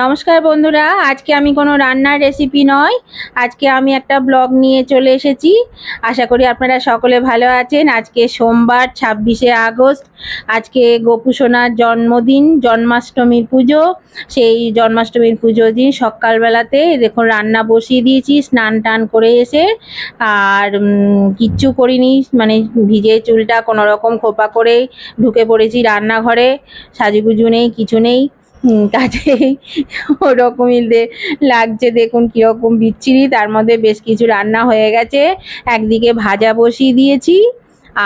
নমস্কার বন্ধুরা, আজকে আমি কোনো রান্নার রেসিপি নয়, আজকে আমি একটা ব্লগ নিয়ে চলে এসেছি। আশা করি আপনারা সকলে ভালো আছেন। আজকে সোমবার, ছাব্বিশে আগস্ট, আজকে গোপু সোনার জন্মদিন জন্মাষ্টমীর পুজো। সেই জন্মাষ্টমীর পুজো দিন সকালবেলাতে দেখুন রান্না বসিয়ে দিয়েছি, স্নান টান করে এসে। আর কিচ্ছু করিনি মানে ভিজে চুলটা কোনো রকম খোপা করে ঢুকে পড়েছি রান্নাঘরে। সাজুগুজু নেই, কিছু নেই। কাজেই ওরকমই লাগছে দেখুন কীরকম বিচ্ছিরি। তার মধ্যে বেশ কিছু রান্না হয়ে গেছে। একদিকে ভাজা বসিয়ে দিয়েছি,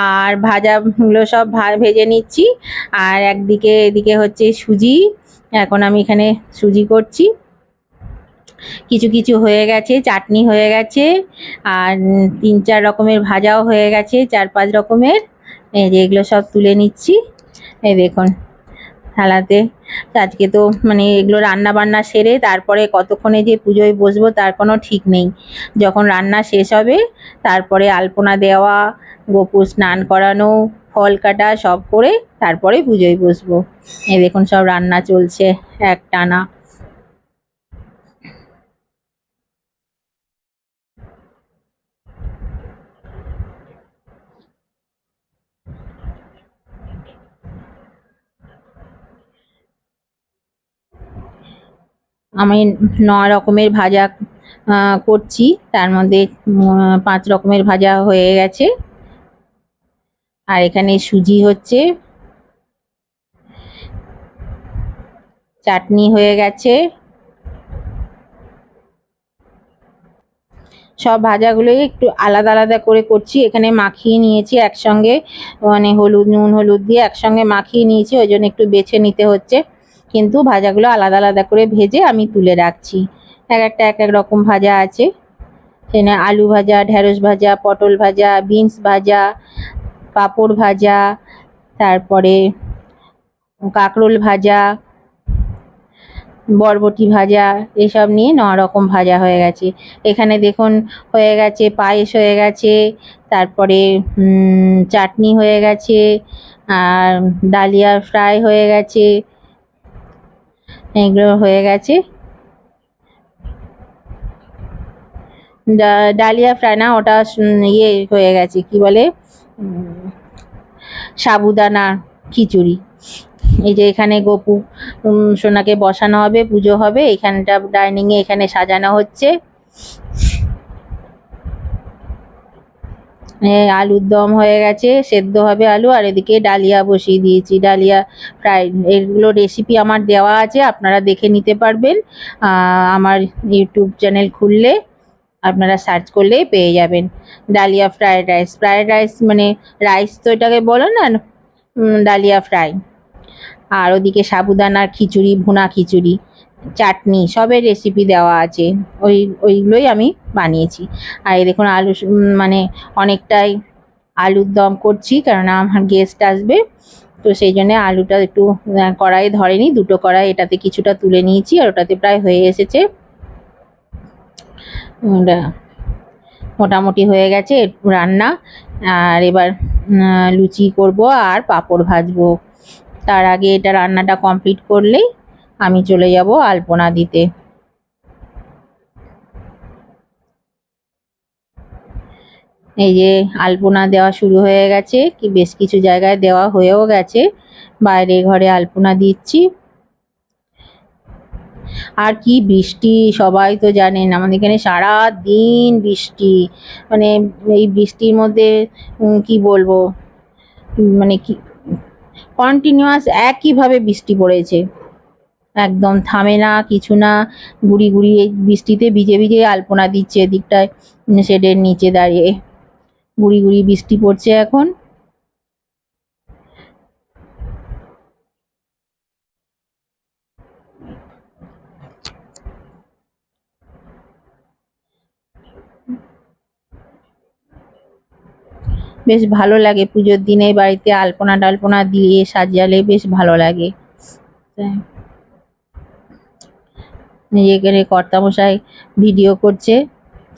আর ভাজাগুলো সব ভেজে নিচ্ছি। আর একদিকে, এদিকে হচ্ছে সুজি। এখন আমি এখানে সুজি করছি। কিছু কিছু হয়ে গেছে, চাটনি হয়ে গেছে, আর তিন, চার রকমের ভাজাও হয়ে গেছে, চার, পাঁচ রকমের। এই যে এগুলো সব তুলে নিচ্ছি। এই দেখুন, থালাতে আজকে তো মানে এগুলো রান্না বান্না সেরে তারপরে কতক্ষণে যে পুজোয় বসবো তার কোনো ঠিক নেই। যখন রান্না শেষ হবে, তারপরে আলপনা দেওয়া গোপু স্নান করানো, ফল কাটা সব করে তারপরে পুজোয় বসবো। এ দেখুন সব রান্না চলছে এক টানা আমি ন রকমের ভাজা করছি। তার মধ্যে পাঁচ রকমের ভাজা হয়ে গেছে। আর এখানে সুজি হচ্ছে। চাটনি হয়ে গেছে। সব ভাজাগুলোই একটু আলাদা আলাদা করে করছি। এখানে মাখিয়ে নিয়েছি একসঙ্গে মানে হলুদ, নুন, হলুদ দিয়ে একসঙ্গে মাখিয়ে নিয়েছি। ওই জন্য একটু বেছে নিতে হচ্ছে। কিন্তু ভাজাগুলো আলাদা আলাদা করে ভেজে আমি তুলে রাখছি। এক একটা এক এক রকম ভাজা আছে। সেখানে আলু ভাজা, ঢেঁড়স ভাজা, পটল ভাজা, বিনস ভাজা, পাঁপড় ভাজা, তারপরে কাঁকরোল ভাজা, বরবটি ভাজা, এসব নিয়ে ন রকম ভাজা হয়ে গেছে। এখানে দেখুন হয়ে গেছে, পায়েস হয়ে গেছে, তারপরে চাটনি হয়ে গেছে, আর ডালিয়া ফ্রাই হয়ে গেছে। এগুলো হয়ে গেছে। ডালিয়া ফ্রাই না ওটা ইয়ে হয়ে গেছে, কি বলে? সাবুদানা খিচুড়ি। এই যে এখানে গোপু সোনাকে বসানো হবে, পুজো হবে, এখানটা ডাইনিংয়ে এখানে সাজানো হচ্ছে এ, আলুর দম হয়ে গেছে, সেদ্ধ হবে আলু, আর এদিকে ডালিয়া বসিয়ে দিয়েছি। ডালিয়া ফ্রাই এগুলো রেসিপি আমার দেওয়া আছে, আপনারা দেখে নিতে পারবেন। আমার ইউটিউব চ্যানেল খুললে আপনারা সার্চ করলেই পেয়ে যাবেন। Dalia fried rice fried rice মানে রাইস তো এটাকে বলো না ডালিয়া ফ্রাই আর ওদিকে সাবুদানার খিচুড়ি, ভুনা খিচুড়ি। চাটনি সবের রেসিপি দেওয়া আছে। ওই ওইগুলোই আমি বানিয়েছি। আর এই দেখুন আলু মানে অনেকটাই আলুর দম করছি কারণ আমার গেস্ট আসবে। তো সেই জন্য আলুটা একটু আহ, কড়াইয়ে ধরেনি দুটো কড়াই এটাতে কিছুটা তুলে নিয়েছি আর ওটাতে প্রায় হয়ে এসেছে। মোটামুটি হয়ে গেছে রান্না। আর এবার লুচি করব আর পাঁপড় ভাজবো। তার আগে এটা রান্নাটা কমপ্লিট করলেই আমি চলে যাব আলপনা দিতে। এই যে আলপনা দেওয়া শুরু হয়ে গেছে, কি বেশ কিছু জায়গায় দেওয়া হয়েও গেছে। বাইরে ঘরে আলপনা দিচ্ছি। আর কি বৃষ্টি, সবাই তো জানেন, আমাদের এখানে সারা দিন বৃষ্টি। মানে এই বৃষ্টির মধ্যে কি বলব? মানে কি কন্টিনিউয়াস একইভাবে বৃষ্টি পড়েছে। একদম থামে না, কিছু না। গুড়ি গুড়ি এই বৃষ্টিতে ভিজে ভিজে আলপনা দিচ্ছে এদিকটায়, শেডের নিচে দাঁড়িয়ে। গুড়ি গুড়ি বৃষ্টি পড়ছে এখন। বেশ ভালো লাগে পুজোর দিনে বাড়িতে আলপনা টালপনা দিয়ে সাজালে বেশ ভালো লাগে। নিজেকে কর্তামশাই ভিডিও করছে,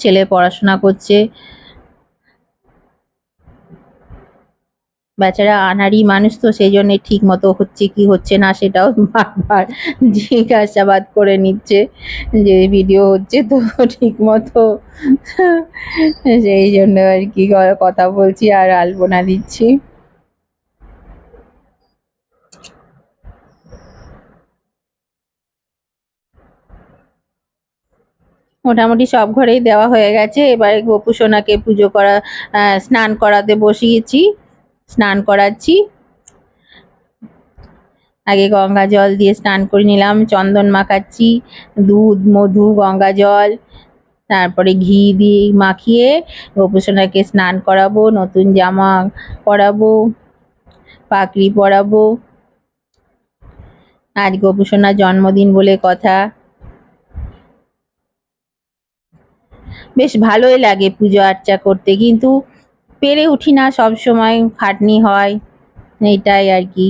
ছেলে পড়াশোনা করছে। বেচারা আনাড়ি মানুষ তো সেই জন্য ঠিক মতো হচ্ছে কি হচ্ছে না সেটাও বারবার জিজ্ঞাসাবাদ করে নিচ্ছে যে ভিডিও হচ্ছে তো ঠিক মতো সেই জন্য আর কি কথা বলছি আর আলপনা দিচ্ছি। মোটামুটি সব ঘরেই দেওয়া হয়ে গেছে। এবারে গোপু সোনাকে পুজো করা স্নান করাতে বসিয়েছি, স্নান করাচ্ছি। আগে গঙ্গা জল দিয়ে স্নান করে নিলাম, চন্দন মাখাচ্ছি, দুধ, মধু, গঙ্গা জল, তারপরে ঘি দিয়ে মাখিয়ে গোপুসোনাকে স্নান করাবো, নতুন জামা পরাবো, পাগড়ি পরাবো। আজ গোপুসোনার জন্মদিন বলে কথা। বেশ ভালোই লাগে পুজো আর্চা করতে কিন্তু পেরে উঠি না সব সময় খাটনি হয় এইটাই আর কি।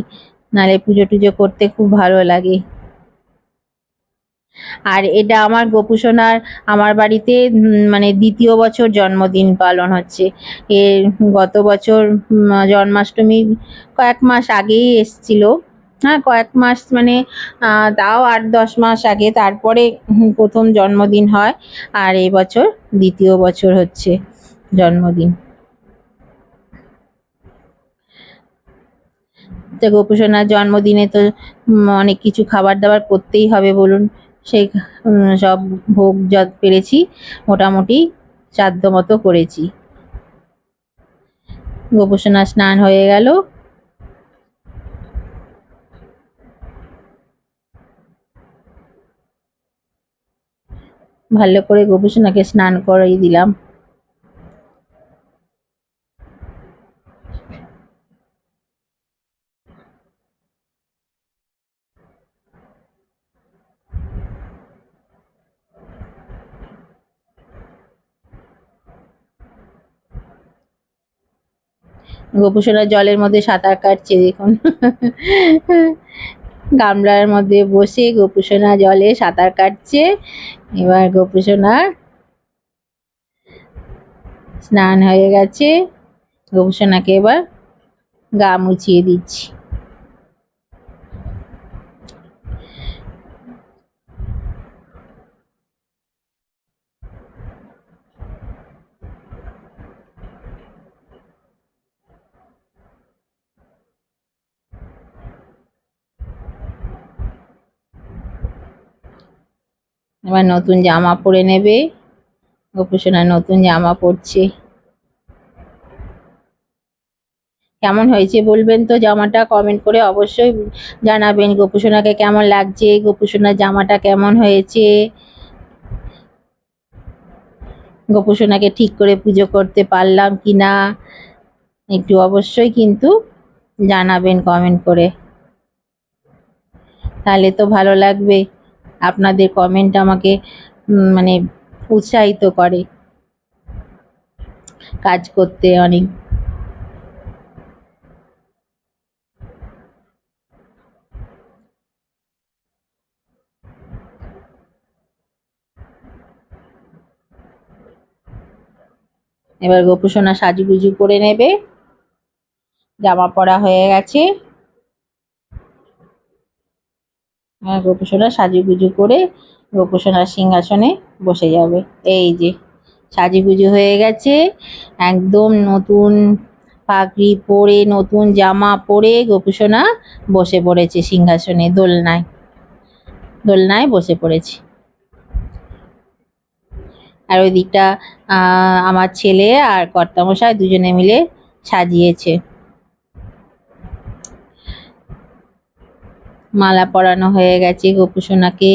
নালে পুজো টুজো করতে খুব ভালো লাগে। আর এটা আমার গোপুসোনার আমার বাড়িতে মানে দ্বিতীয় বছর জন্মদিন পালন হচ্ছে। এর গত বছর উম, জন্মাষ্টমী কয়েক মাস আগেই এসছিল। হ্যাঁ কয়েক মাস মানে তাও আট, দশ মাস আগে তারপরে প্রথম জন্মদিন হয় আর এই বছর দ্বিতীয় বছর হচ্ছে জন্মদিন। তো গোপুসোনার জন্মদিনে তো অনেক কিছু খাবার দাবার করতেই হবে বলুন সেই সব ভোগ যত পেরেছি মোটামুটি সাধ্য মতো করেছি। গোপুসোনা স্নান হয়ে গেল ভালো করে গোপুসোনাকে স্নান করিয়ে দিলাম। গোপুসোনা জলের মধ্যে সাঁতার কাটছে দেখুন। গামলার মধ্যে বসে গোপুসোনা জলে সাঁতার কাটছে। এবার গোপুসোনা স্নান হয়ে গেছে। গোপুসোনাকে এবার গা মুছিয়ে দিচ্ছি। এবার নতুন জামা পরে নেবে। গোপুসোনা নতুন জামা পরছে। কেমন হয়েছে বলবেন তো? জামাটা কমেন্ট করে অবশ্যই জানাবেন। গোপুসোনাকে কেমন লাগছে? গোপুসোনার জামাটা কেমন হয়েছে? গোপুসোনাকে ঠিক করে পুজো করতে পারলাম কি না? একটু অবশ্যই কিন্তু জানাবেন কমেন্ট করে। তাহলে তো ভালো লাগবে। আপনাদের কমেন্ট আমাকে মানে উৎসাহিত করে কাজ করতে অনেক। এবার গোপুসোনা সাজুগুজু করে নেবে। জামা পরা হয়ে গেছে আর গোপুসোনা সাজুগুজু করে গোপুসোনার সিংহাসনে বসে যাবে। এই যে, সাজুগুজু হয়ে গেছে। একদম নতুন পাগড়ি পরে, নতুন জামা পরে গোপুসোনা বসে পড়েছে সিংহাসনে, দোলনায়। দোলনায় বসে পড়েছে। আর ওই দিকটা আমার ছেলে আর কর্তামশাই দুজনে মিলে সাজিয়েছে। মালা পরানো হয়ে গেছে, গোপুসোনাকে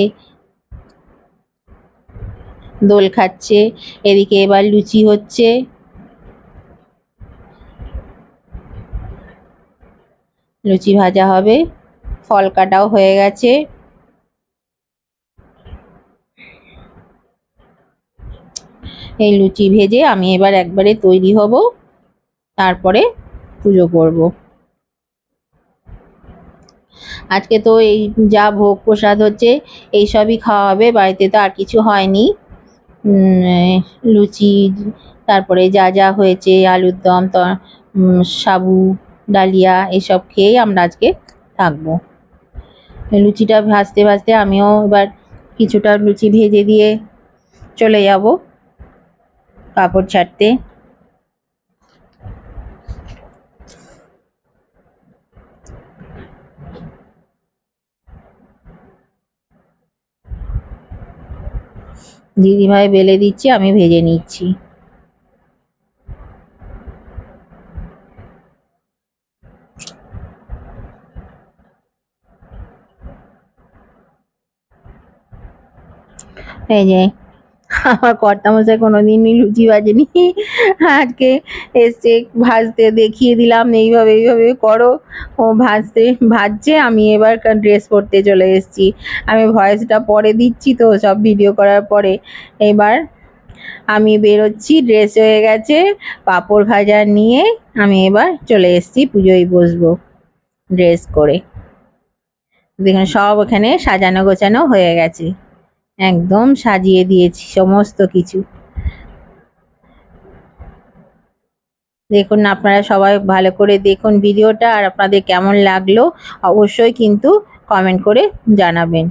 দোল খাচ্ছে। এদিকে এবার লুচি হচ্ছে। লুচি ভাজা হবে, ফল কাটাও হয়ে গেছে। এই লুচি ভেজে আমি এবার একবারে তৈরি হব, তারপরে পুজো করব। আজকে তো এই যা ভোগ প্রসাদ হচ্ছে, এই সবই খাওয়া হবে, বাড়িতে তো আর কিছু হয়নি। লুচি, তারপরে যা যা হয়েছে, আলুর দম, ত সাবু, ডালিয়া, এসব খেয়েই আমরা আজকে থাকব। লুচিটা ভাজতে ভাজতে আমিও এবার কিছুটা লুচি ভেজে দিয়ে চলে যাব কাপড় ছাড়তে। দিদিভাই বেলে দিচ্ছি আমি ভেজে নিচ্ছি। যে আমার কর্তামশাই কোনোদিনই লুচি ভাজেনি আজকে এসছে ভাজতে দেখিয়ে দিলাম, এইভাবে এইভাবে করো। ও ভাজতে, ভাজছে, আমি এবার ড্রেস পরতে চলে এসেছি। আমি ভয়েসটা পরে দিচ্ছি তো, সব ভিডিও করার পরে। এবার আমি বেরোচ্ছি ড্রেস হয়ে গেছে, পাঁপড় ভাজা নিয়ে আমি এবার চলে এসেছি, পুজোয় বসবো ড্রেস করে। দেখুন, সব ওখানে সাজানো গোছানো হয়ে গেছে। একদম সাজিয়ে দিয়েছি সমস্ত কিছু। দেখুন আপনারা সবাই ভালো করে দেখুন ভিডিওটা আর আপনাদের কেমন লাগল অবশ্যই কিন্তু কমেন্ট করে জানাবেন।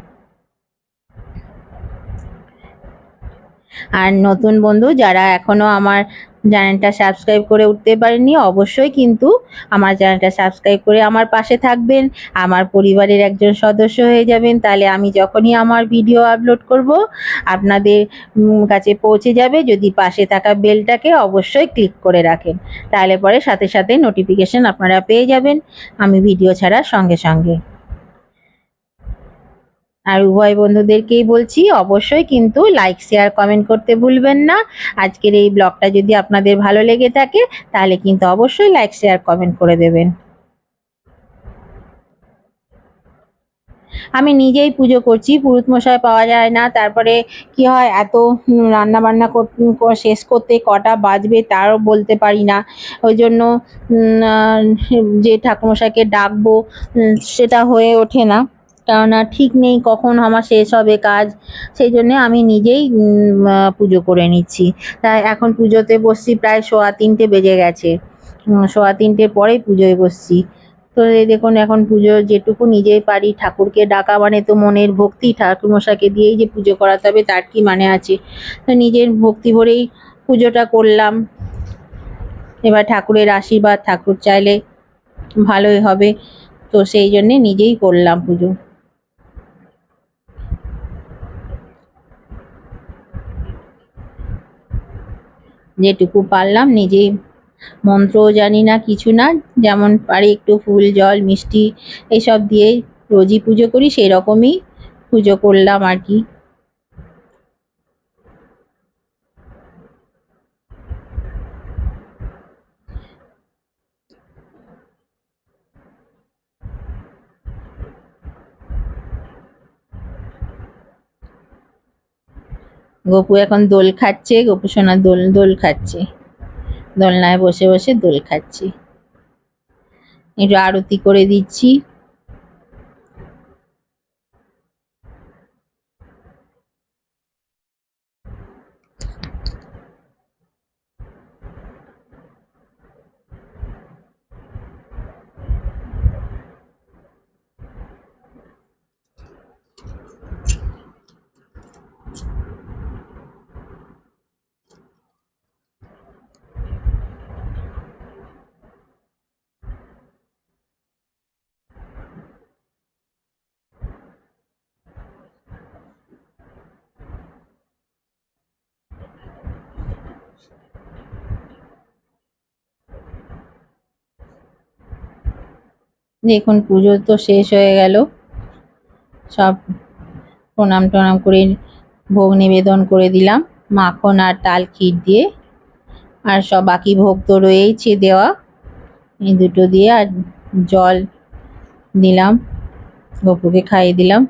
আর নতুন বন্ধু যারা এখনও আমার চ্যানেলটা সাবস্ক্রাইব করে উঠতে পারেননি, অবশ্যই কিন্তু আমার চ্যানেলটা সাবস্ক্রাইব করে আমার পাশে থাকবেন। আমার পরিবারের একজন সদস্য হয়ে যাবেন, তাহলে আমি যখনই আমার ভিডিও আপলোড করব, আপনাদের কাছে পৌঁছে যাবে। যদি পাশে থাকা বেলটাকে অবশ্যই ক্লিক করে রাখেন, তাহলে পরে সাথে সাথে নোটিফিকেশন আপনারা পেয়ে যাবেন। আমি ভিডিও ছাড়ার সঙ্গে সঙ্গে। আর উভয় বন্ধুদেরকেই বলছি, অবশ্যই কিন্তু লাইক শেয়ার কমেন্ট করতে ভুলবেন না। আজকের এই ব্লগটা যদি আপনাদের ভালো লেগে থাকে, তাহলে কিন্তু অবশ্যই লাইক শেয়ার কমেন্ট করে দেবেন। আমি নিজেই পুজো করছি, পুরুত মশাই পাওয়া যায় না। তারপরে কি হয়, এত রান্না বান্না শেষ করতে কটা বাজবে তারও বলতে পারি না। ওই জন্য যে ঠাকুমশাইকে ডাকবো সেটা হয়ে ওঠে না। কেননা ঠিক নেই কখন আমার শেষ হবে কাজ, সেই জন্যে আমি নিজেই পুজো করে নিচ্ছি। তাই এখন পুজোতে বসছি প্রায় সোয়া তিনটে বেজে গেছে। সোয়া তিনটের পরেই পুজোয় বসছি। তো এই দেখুন, এখন পুজো যেটুকু নিজেই পারি, ঠাকুরকে ডাকা মানে তো মনের ভক্তি। ঠাকুরমশাইকে দিয়েই যে পুজো করাতে হবে, তার কি মানে আছে? তো নিজের ভক্তি ভরেই পুজোটা করলাম। এবার ঠাকুরের আশীর্বাদ, ঠাকুর চাইলে ভালোই হবে। তো সেই জন্যে নিজেই করলাম পুজো। যেটুকু পারলাম নিজে মন্ত্রও জানি না কিছু না, যেমন পারি একটু ফুল, জল, মিষ্টি এসব দিয়ে রোজই পুজো করি সেই রকমই পুজো করলাম আর কি। গপু এখন দোল খাচ্ছে, গপু সোনা দোল দোল খাচ্ছে। দোলনায় বসে বসে দোল খাচ্ছে। একটু আরতি করে দিচ্ছি। দেখুন, পুজো তো শেষ হয়ে গেল। সব প্রণাম টনাম করে ভোগ নিবেদন করে দিলাম, মাখন আর তাল ক্ষীর দিয়ে। আর সব বাকি ভোগ তো রয়েইছে দেওয়া। এই দুটো দিয়ে আর জল দিলাম, গপুকে খাইয়ে দিলাম।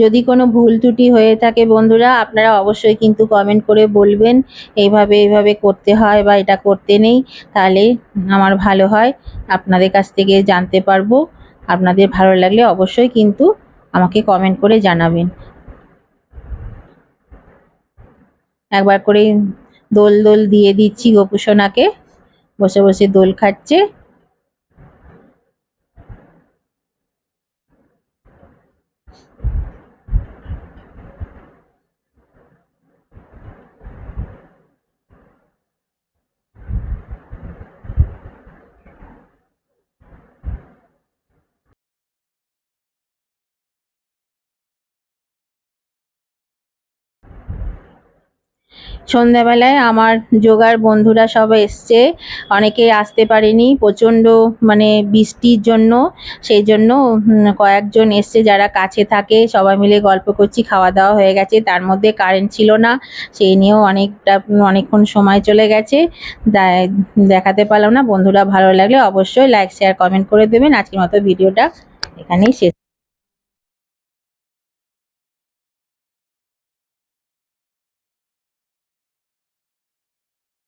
যদি কোনো ভুল ত্রুটি হয়ে থাকে বন্ধুরা, আপনারা অবশ্যই কিন্তু কমেন্ট করে বলবেন, এইভাবে এইভাবে করতে হয় বা এটা করতে নেই, তাহলে আমার ভালো হয়, আপনাদের কাছ থেকে জানতে পারব, আপনাদের ভালো লাগলে অবশ্যই কিন্তু আমাকে কমেন্ট করে জানাবেন। একবার করে দোল দোল দিয়ে দিচ্ছি গোপুসোনাকে, বসে বসে দোল খাচ্ছে। সন্ধ্যাবেলায় আমার যোগার বন্ধুরা সব এসছে। অনেকে আসতে পারেনি, প্রচণ্ড মানে বৃষ্টির জন্য। সেই জন্য কয়েকজন এসছে যারা কাছে থাকে। সবাই মিলে গল্প করছি, খাওয়া দাওয়া হয়ে গেছে। তার মধ্যে কারেন্ট ছিল না, সেই নিয়েও অনেকটা, অনেকক্ষণ সময় চলে গেছে। দেখাতে পারলাম না। বন্ধুরা ভালো লাগলে অবশ্যই লাইক শেয়ার কমেন্ট করে দেবেন। আজকের মতো ভিডিওটা এখানেই শেষ।